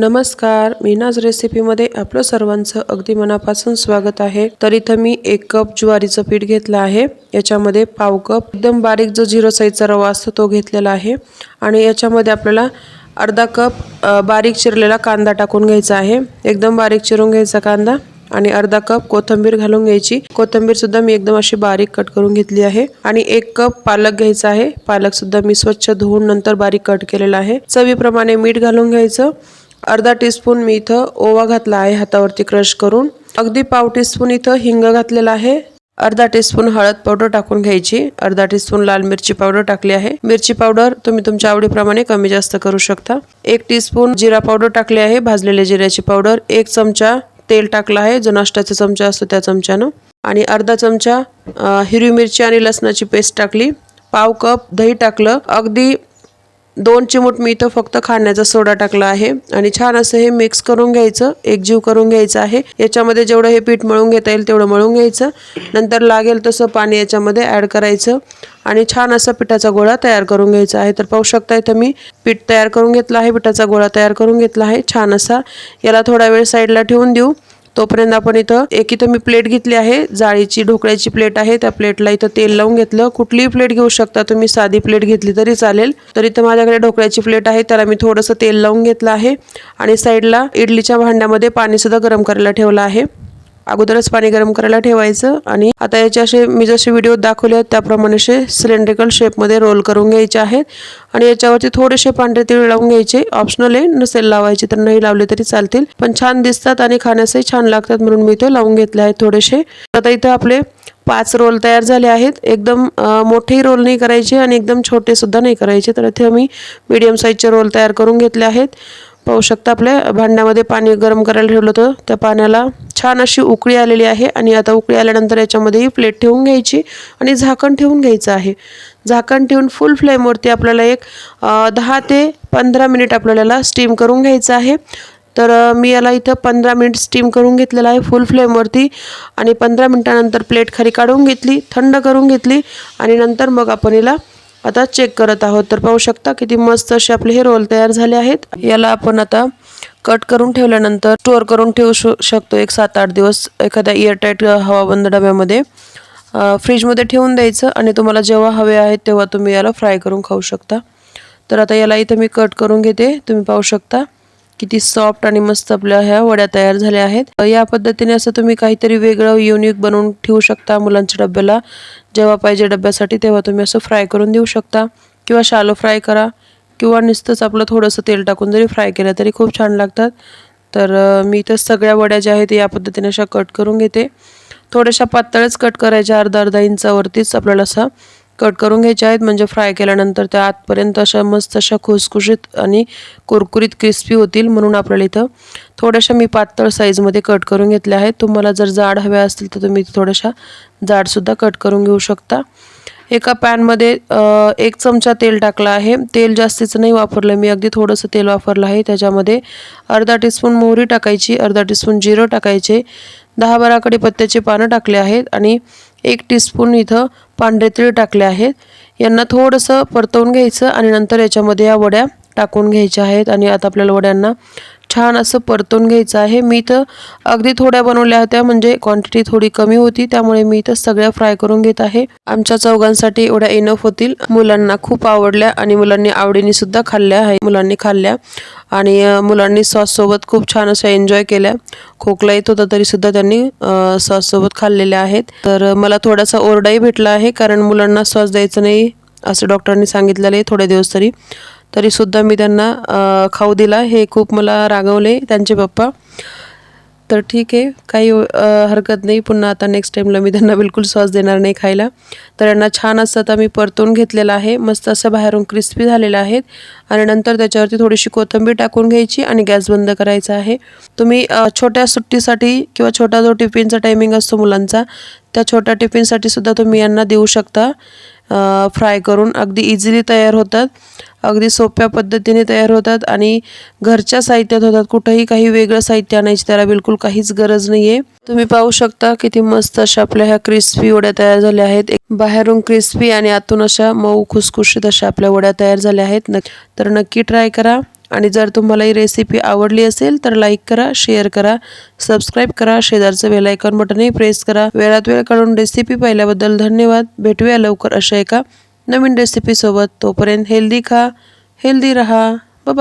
नमस्कार मीनाज रेसिपीमध्ये आपलं सर्वांचं अगदी मनापासून स्वागत आहे. तर इथं मी एक कप ज्वारीचं पीठ घेतलं आहे. याच्यामध्ये पाव कप एकदम बारीक जो झिरो साईजचा रवा असतो तो घेतलेला आहे. आणि याच्यामध्ये आपल्याला अर्धा कप बारीक चिरलेला कांदा टाकून घ्यायचा आहे. एकदम बारीक चिरून घ्यायचा कांदा आणि अर्धा कप कोथिंबीर घालून घ्यायची. कोथंबीर सुद्धा मी एकदम अशी बारीक कट करून घेतली आहे. आणि एक कप पालक घ्यायचा आहे. पालक सुद्धा मी स्वच्छ धुवून नंतर बारीक कट केलेला आहे. चवीप्रमाणे मीठ घालून घ्यायचं. अर्धा टीस्पून मी इथं ओवा घातला आहे हातावरती क्रश करून. अगदी पाव टीस्पून इथं हिंग घातलेला आहे. अर्धा टीस्पून हळद पावडर टाकून घ्यायची. अर्धा टीस्पून लाल मिरची पावडर टाकली आहे. मिरची पावडर तुम्ही तुमच्या आवडीप्रमाणे कमी जास्त करू शकता. एक टीस्पून जिरा पावडर टाकली आहे. भाजलेल्या जिऱ्याची पावडर एक चमचा तेल टाकलं आहे. जो नाश्त्याचा चमचा असतो त्या चमच्यानं. आणि अर्धा चमचा हिरवी मिरची आणि लसणाची पेस्ट टाकली. पाव कप दही टाकलं. अगदी दोन चिमूट मी इथं फक्त खाण्याचा सोडा टाकला आहे. आणि छान असं हे मिक्स करून घ्यायचं. एकजीव करून घ्यायचं आहे. याच्यामध्ये जेवढं हे पीठ मळून घेता येईल तेवढं मळून घ्यायचं. नंतर लागेल तसं पाणी याच्यामध्ये ॲड करायचं. आणि छान असा पिठाचा गोळा तयार करून घ्यायचा आहे. तर पाहू शकता इथं मी पीठ तयार करून घेतलं आहे. पिठाचा गोळा तयार करून घेतला आहे. छान असा. याला थोडा वेळ साईडला ठेवून देऊ. तोपर्यंत आपण इथं एक इथं मी प्लेट घेतली आहे जाळीची ढोकळ्याची प्लेट आहे त्या प्लेटला इथं तेल लावून घेतलं. कुठलीही प्लेट घेऊ शकता तुम्ही साधी प्लेट घेतली तरी चालेल. तर इथं माझ्याकडे ढोकळ्याची प्लेट आहे त्याला मी थोडंसं तेल लावून घेतलं आहे. आणि साईडला इडलीच्या भांड्यामध्ये पाणीसुद्धा गरम करायला ठेवलं आहे. अगोदरच पाणी गरम करायला ठेवायचं आणि आता याचे असे मी जसे व्हिडिओ दाखवले आहेत त्याप्रमाणे असे सिलेंड्रिकल शेपमध्ये रोल करून घ्यायचे आहेत. आणि याच्यावरती थोडेसे पांढरे तीळ लावून घ्यायचे. ऑप्शनल आहे नसेल लावायचे तर नाही लावले तरी चालतील. पण छान दिसतात आणि खाण्यासही छान लागतात म्हणून मी इथे लावून घेतले आहेत थोडेसे. आता इथं आपले पाच रोल तयार झाले आहेत. एकदम मोठेही रोल नाही करायचे आणि एकदम छोटे सुद्धा नाही करायचे. तर इथे मी मीडियम साईजचे रोल तयार करून घेतले आहेत. पाहू शकता आपल्या. भांड्यामध्ये पाणी गरम करायला ठेवलं होतं. त्या पाण्याला छान अशी उकळी आलेली आहे आणि आता उकळी आल्यानंतर याच्यामध्ये ही प्लेट ठेवून घ्यायची आणि झाकण ठेवून घ्यायचं आहे. झाकण ठेवून फुल फ्लेमवरती आपल्याला एक दहा ते पंधरा मिनिट आपल्याला स्टीम करून घ्यायचं आहे. तर मी याला इथं पंधरा मिनिट स्टीम करून घेतलेलं आहे फुल फ्लेमवरती आणि पंधरा मिनटानंतर प्लेट खाली काढून घेतली थंड करून घेतली आणि नंतर मग आपण याला आता चेक करत आहोत. तर पाहू शकता किती मस्त असे आपले हे रोल तयार झाले आहेत. याला आपण आता कट करून ठेवल्यानंतर स्टोअर करून ठेवू शकतो एक सात आठ दिवस. एखाद्या एअरटाईट हवाबंद डब्यामध्ये फ्रीजमध्ये ठेवून द्यायचं आणि तुम्हाला जेव्हा हवे आहेत तेव्हा तुम्ही याला फ्राय करून खाऊ शकता. तर आता याला इथं मी कट करून घेते. तुम्ही पाहू शकता. किती सॉफ्ट आणि मस्त आपल्या ह्या वड्या तयार झाल्या आहेत. या पद्धतीने असं तुम्ही काहीतरी वेगळं युनिक बनवून ठेवू शकता मुलांच्या डब्याला. जेव्हा पाहिजे डब्यासाठी तेव्हा तुम्ही असं फ्राय करून देऊ शकता. किंवा शालो फ्राय करा. किंवा नुसतंच आपलं थोडंसं तेल टाकून जरी फ्राय केलं तरी खूप छान लागतात. तर मी इथं सगळ्या वड्या ज्या आहेत या पद्धतीने अशा कट करून घेते. थोड्याशा पातळच कट करायच्या अर्धा अर्धा इंचावरतीच आपल्याला असं कट करून घ्यायच्या आहेत. म्हणजे फ्राय केल्यानंतर त्या आतपर्यंत अशा मस्त अशा खुसखुशीत आणि कुरकुरीत क्रिस्पी होतील म्हणून आपल्याला इथं थोड्याशा मी पातळ साईजमध्ये कट करून घेतल्या आहेत. तुम्हाला जर जाड हव्या असतील तर तुम्ही थोड्याशा जाडसुद्धा कट करून घेऊ शकता. एका पॅनमध्ये एक चमचा तेल टाकला आहे. तेल जास्तीचं नाही वापरलं. मी अगदी थोडंसं तेल वापरलं आहे. त्याच्यामध्ये अर्धा टीस्पून मोहरी टाकायची अर्धा टीस्पून जिरं टाकायचे दहा बारा कढीपत्त्याचे पानं टाकले आहेत आणि एक टीस्पून इथं पांढरे तीळ टाकले आहेत. यांना थोडंसं परतवून घ्यायचं आणि नंतर याच्यामध्ये या वड्या टाकून घ्यायच्या आहेत. आणि आता आपल्याला वड्यांना छान असं परतून घ्यायचं आहे. मी तर अगदी थोड्या बनवल्या होत्या म्हणजे क्वांटिटी थोडी कमी होती त्यामुळे मी तर सगळ्या फ्राय करून घेत आहे. आमच्या चौघांसाठी एवढ्या इनफ होतील. मुलांना खूप आवडल्या आणि मुलांनी आवडीने सुद्धा खाल्ल्या आहे. मुलांनी खाल्ल्या आणि मुलांनी सॉससोबत खूप छान असं एन्जॉय केल्या. खोकला येत होता तरीसुद्धा त्यांनी सॉससोबत खाल्लेल्या आहेत. तर मला थोडासा ओरडाही भेटला आहे कारण मुलांना सॉस द्यायचं नाही असं डॉक्टरांनी सांगितलेलं आहे थोडे दिवस तरी. तरीसुद्धा मी त्यांना खाऊ दिला. हे खूप मला रागवले त्यांचे पप्पा. तर ठीक आहे काही हरकत नाही. पुन्हा आता नेक्स्ट टाईमला मी त्यांना बिलकुल सॉस देणार नाही खायला. तर यांना छान असं आता मी परतून घेतलेलं आहे. मस्त असं बाहेरून क्रिस्पी झालेलं आहेत. आणि नंतर त्याच्यावरती थोडीशी कोथिंबीर टाकून घ्यायची आणि गॅस बंद करायचा आहे. तुम्ही छोट्या सुट्टीसाठी किंवा छोटा जो टिफिनचा टायमिंग असतो मुलांचा त्या छोट्या टिफिनसाठी सुद्धा तुम्ही यांना देऊ शकता. फ्राय करून. अगदी इझिली तयार होतात. अगदी सोप्या पद्धतीने तयार होतात आणि घरच्या साहित्यात होतात. कुठंही काही वेगळं साहित्य आणायची त्याला बिलकुल काहीच गरज नाही आहे तुम्ही पाहू शकता किती मस्त अशा आपल्या ह्या क्रिस्पी वड्या तयार झाल्या आहेत. बाहेरून क्रिस्पी आणि आतून अशा मऊ खुसखुशीत अशा आपल्या वड्या तयार झाल्या आहेत. नक तर नक्की ट्राय करा आणि जर तुम्हाला ही रेसिपी आवडली असेल तर लाईक करा शेअर करा सबस्क्राईब करा शेजारचं बेलायकॉन बटनही प्रेस करा. वेळात वेळ काढून रेसिपी पाहिल्याबद्दल धन्यवाद. भेटूया लवकर अशा एका नवीन रेसिपीसोबत तोपर्यंत हेल्दी खा हेल्दी रहा. बाय